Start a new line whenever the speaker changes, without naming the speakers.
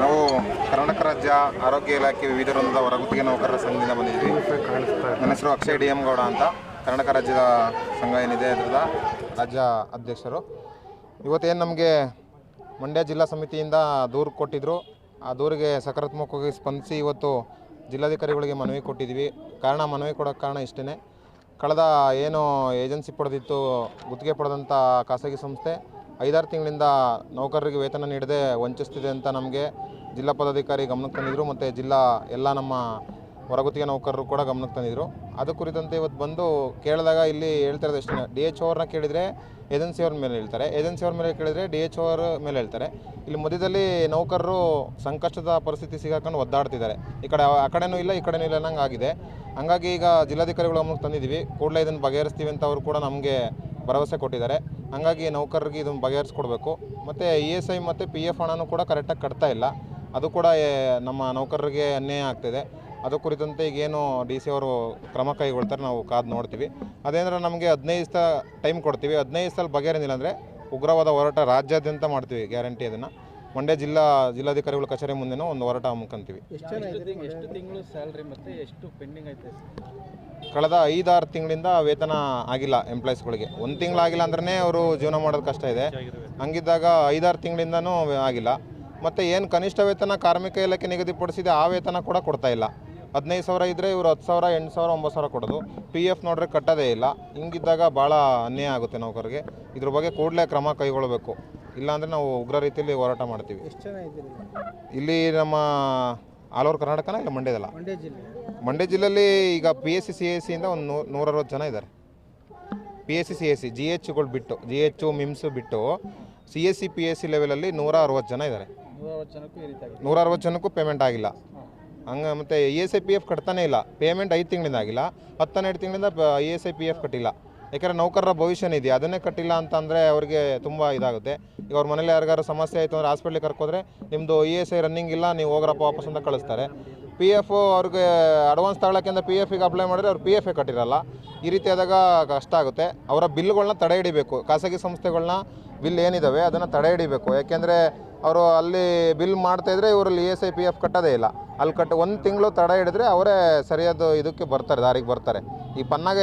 ನಾವು ಕರ್ನಾಟಕ ರಾಜ್ಯ ಆರೋಗ್ಯ ಇಲಾಖೆ ವಿವಿಧ ವೃಂದದ ಹೊರಗುತ್ತಿಗೆ ನೌಕರರ ಸಂಘದಿಂದ ಬಂದಿದ್ವಿ ನನ್ನ ಹೆಸರು ಅಕ್ಷಯ್ ಡಿ ಎಂ ಗೌಡ ಅಂತ. ಕರ್ನಾಟಕ ರಾಜ್ಯದ ಸಂಘ ಏನಿದೆ ಅದರದ ರಾಜ್ಯ ಅಧ್ಯಕ್ಷರು. ಇವತ್ತೇನು ನಮಗೆ ಮಂಡ್ಯ ಜಿಲ್ಲಾ ಸಮಿತಿಯಿಂದ ದೂರು ಕೊಟ್ಟಿದ್ದರು ಆ ದೂರಿಗೆ ಸಕಾರಾತ್ಮಕವಾಗಿ ಸ್ಪಂದಿಸಿ ಇವತ್ತು ಜಿಲ್ಲಾಧಿಕಾರಿಗಳಿಗೆ ಮನವಿ ಕೊಟ್ಟಿದ್ವಿ ಕಾರಣ ಮನವಿ ಕೊಡೋಕ್ಕೆ ಕಾರಣ ಇಷ್ಟೇ ಕಳೆದ ಏನು ಏಜೆನ್ಸಿ ಪಡೆದಿತ್ತು, ಗುತ್ತಿಗೆ ಪಡೆದಂಥ ಖಾಸಗಿ ಸಂಸ್ಥೆ. ಐದಾರು ತಿಂಗಳಿಂದ ನೌಕರರಿಗೆ ವೇತನ ನೀಡದೆ ವಂಚಿಸ್ತಿದೆ ಅಂತ ನಮಗೆ ಜಿಲ್ಲಾ ಪದಾಧಿಕಾರಿ ಗಮನಕ್ಕೆ ತಂದಿದ್ರು ಮತ್ತು ಜಿಲ್ಲಾ ಎಲ್ಲ ನಮ್ಮ ಹೊರಗುತ್ತಿಗೆ ನೌಕರರು ಕೂಡ ಗಮನಕ್ಕೆ ತಂದಿದ್ರು. ಅದು ಕುರಿತಂತೆ ಇವತ್ತು ಬಂದು ಕೇಳಿದಾಗ ಇಲ್ಲಿ ಹೇಳ್ತಿರೋದು ಎಷ್ಟು ಡಿ ಎಚ್ ಅವ್ರನ್ನ ಕೇಳಿದರೆ ಏಜೆನ್ಸಿಯವ್ರ ಮೇಲೆ ಹೇಳ್ತಾರೆ. ಏಜೆನ್ಸಿ ಅವ್ರ ಮೇಲೆ ಕೇಳಿದರೆ ಡಿ ಎಚ್ ಅವ್ರ ಮೇಲೆ ಹೇಳ್ತಾರೆ. ಇಲ್ಲಿ ಮಧ್ಯದಲ್ಲಿ ನೌಕರರು ಸಂಕಷ್ಟದ ಪರಿಸ್ಥಿತಿ ಸಿಗಾಕೊಂಡು ಒದ್ದಾಡ್ತಿದ್ದಾರೆ. ಈ ಕಡೆ ಆ ಕಡೆನೂ ಇಲ್ಲ, ಈ ಕಡೆನೂ ಇಲ್ಲ ಅನ್ನಂಗೆ ಆಗಿದೆ. ಹಂಗಾಗಿ ಈಗ ಜಿಲ್ಲಾಧಿಕಾರಿಗಳು ಗಮನಕ್ಕೆ ತಂದಿದ್ದೀವಿ. ಕೂಡಲೇ ಇದನ್ನು ಬಗೆಹರಿಸ್ತೀವಿ ಅಂತ ಅವರು ಕೂಡ ನಮಗೆ ಭರವಸೆ ಕೊಟ್ಟಿದ್ದಾರೆ. ಹಂಗಾಗಿ ನೌಕರರಿಗೆ ಇದನ್ನು ಬಗೆಹರಿಸ್ಕೊಡ್ಬೇಕು. ಮತ್ತು ಇ ಎಸ್ ಐ ಮತ್ತು ಪಿ ಎಫ್ ಹಣನೂ ಕೂಡ ಕರೆಕ್ಟಾಗಿ ಕಟ್ತಾ ಇಲ್ಲ. ಅದು ಕೂಡ ನಮ್ಮ ನೌಕರರಿಗೆ ಅನ್ಯಾಯ ಆಗ್ತಿದೆ. ಅದು ಕುರಿತಂತೆ ಈಗೇನು ಡಿ ಸಿ ಅವರು ಕ್ರಮ ಕೈಗೊಳ್ತಾರೆ, ನಾವು ಕಾದು ನೋಡ್ತೀವಿ. ಅದೇಂದ್ರೆ ನಮಗೆ ಹದಿನೈದು ದಿವಸ ಟೈಮ್ ಕೊಡ್ತೀವಿ. ಹದಿನೈದು ದಿವಸದಲ್ಲಿ ಬಗೆಹರಿಂದಿಲ್ಲ ಅಂದರೆ ಉಗ್ರವಾದ ಹೋರಾಟ ರಾಜ್ಯಾದ್ಯಂತ ಮಾಡ್ತೀವಿ, ಗ್ಯಾರಂಟಿ ಅದನ್ನು. ಮಂಡ್ಯ ಜಿಲ್ಲಾ ಜಿಲ್ಲಾಧಿಕಾರಿಗಳ ಕಚೇರಿ ಮುಂದೆನೂ ಒಂದು ಹೋರಾಟ ಹಮ್ಮಿಕೊಂತೀವಿ ಕಳೆದ ಐದಾರು ತಿಂಗಳಿಂದ ವೇತನ ಆಗಿಲ್ಲ ಎಂಪ್ಲಾಯೀಸ್ಗಳಿಗೆ. ಒಂದು ತಿಂಗಳಾಗಿಲ್ಲ ಅಂದ್ರೆ ಅವರು ಜೀವನ ಮಾಡೋದು ಕಷ್ಟ ಇದೆ. ಹಂಗಿದ್ದಾಗ ಐದಾರು ತಿಂಗಳಿಂದನೂ ಆಗಿಲ್ಲ. ಮತ್ತು ಏನು ಕನಿಷ್ಠ ವೇತನ ಕಾರ್ಮಿಕ ಇಲಾಖೆ ನಿಗದಿಪಡಿಸಿದೆ ಆ ವೇತನ ಕೂಡ ಕೊಡ್ತಾ ಇಲ್ಲ. ಹದಿನೈದು ಸಾವಿರ ಇದ್ದರೆ ಇವರು ಹತ್ತು ಸಾವಿರ ಎಂಟು ಸಾವಿರ ಒಂಬತ್ತು ಸಾವಿರ ಕೊಡೋದು. ಪಿ ಎಫ್ ನೋಡ್ರೆ ಕಟ್ಟೋದೇ ಇಲ್ಲ. ಹಿಂಗಿದ್ದಾಗ ಭಾಳ ಅನ್ಯಾಯ ಆಗುತ್ತೆ ನೌಕರಿಗೆ ಇದ್ರ ಬಗ್ಗೆ ಕೂಡಲೇ ಕ್ರಮ ಕೈಗೊಳ್ಳಬೇಕು. ಇಲ್ಲಾಂದರೆ ನಾವು ಉಗ್ರ ರೀತಿಯಲ್ಲಿ ಹೋರಾಟ ಮಾಡ್ತೀವಿ.
ಎಷ್ಟು ಜನ ಇದ್ದೀರಿ?
ಇಲ್ಲಿ ನಮ್ಮ ಆಲ್ ಓವರ್ ಕರ್ನಾಟಕನ ಇಲ್ಲ ಮಂಡ್ಯದಲ್ಲ?
ಮಂಡ್ಯ ಜಿಲ್ಲೆ.
ಮಂಡ್ಯ ಜಿಲ್ಲೆಯಲ್ಲಿ ಈಗ P S C C S ಸಿಯಿಂದ ಒಂದು ನೂರ ಅರವತ್ತು ಜನ ಇದ್ದಾರೆ. P S C C S C G ಎಚ್ಗಳು ಬಿಟ್ಟು ಜಿ ಎಚ್ ಮಿಮ್ಸ್ ಬಿಟ್ಟು C S C P S C ಲೆವೆಲಲ್ಲಿ ನೂರ ಅರವತ್ತು ಜನ ಇದ್ದಾರೆ.
ನೂರ ಅರವತ್ತು ಜನಕ್ಕೂ
ಪೇಮೆಂಟ್ ಆಗಿಲ್ಲ. ಹಂಗೆ ಮತ್ತು E S I P F ಕಟ್ತಾನೇ ಇಲ್ಲ. ಪೇಮೆಂಟ್ ಐದು ತಿಂಗಳಿಂದ ಆಗಿಲ್ಲ. ಹತ್ತನ್ನೆರಡು ತಿಂಗಳಿಂದ E S I P F ಕಟ್ಟಿಲ್ಲ. ಯಾಕಂದರೆ ನೌಕರರ ಭವಿಷ್ಯನ ನಿಧಿ ಅದನ್ನೇ ಕಟ್ಟಿಲ್ಲ ಅಂತಂದರೆ ಅವರಿಗೆ ತುಂಬ ಇದಾಗುತ್ತೆ. ಈಗ ಅವ್ರ ಮನೇಲಿ ಯಾರಿಗಾರು ಸಮಸ್ಯೆ ಆಯಿತು ಅಂದರೆ ಹಾಸ್ಪಿಟ್ಲಿಗೆ ಕರ್ಕೋದ್ರೆ ನಿಮ್ಮದು ಇ ಎಸ್ ಐ ರನ್ನಿಂಗ್ ಇಲ್ಲ, ನೀವು ಹೋಗ್ರಪ್ಪ ವಾಪಸ್ ಅಂತ ಕಳಿಸ್ತಾರೆ. ಪಿ ಎಫ್ ಅವ್ರಿಗೆ ಅಡ್ವಾನ್ಸ್ ತಗೊಳ್ಳೋಕ್ಕಿಂತ ಪಿ ಎಫಿಗೆ ಅಪ್ಲೈ ಮಾಡಿದ್ರೆ ಅವ್ರು ಪಿ ಎಫ್ ಕಟ್ಟಿರಲ್ಲ. ಈ ರೀತಿ ಆದಾಗ ಕಷ್ಟ ಆಗುತ್ತೆ. ಅವರ ಬಿಲ್ಗಳನ್ನ ತಡೆ ಹಿಡಿಬೇಕು. ಖಾಸಗಿ ಸಂಸ್ಥೆಗಳನ್ನ ಬಿಲ್ ಏನಿದ್ದಾವೆ ಅದನ್ನು ತಡೆ ಹಿಡಿಬೇಕು. ಯಾಕೆಂದರೆ ಅವರು ಅಲ್ಲಿ ಬಿಲ್ ಮಾಡ್ತಾ ಇದ್ರೆ ಇವರಲ್ಲಿ E S I P F ಕಟ್ಟೋದೇ ಇಲ್ಲ. ಅಲ್ಲಿ ಕಟ್ಟ ಒಂದು ತಿಂಗಳು ತಡೆ ಹಿಡಿದ್ರೆ ಅವರೇ ಸರಿಯಾದ ಇದಕ್ಕೆ ಬರ್ತಾರೆ, ದಾರಿಗೆ ಬರ್ತಾರೆ. ಈ ಪನ್ನಾಗ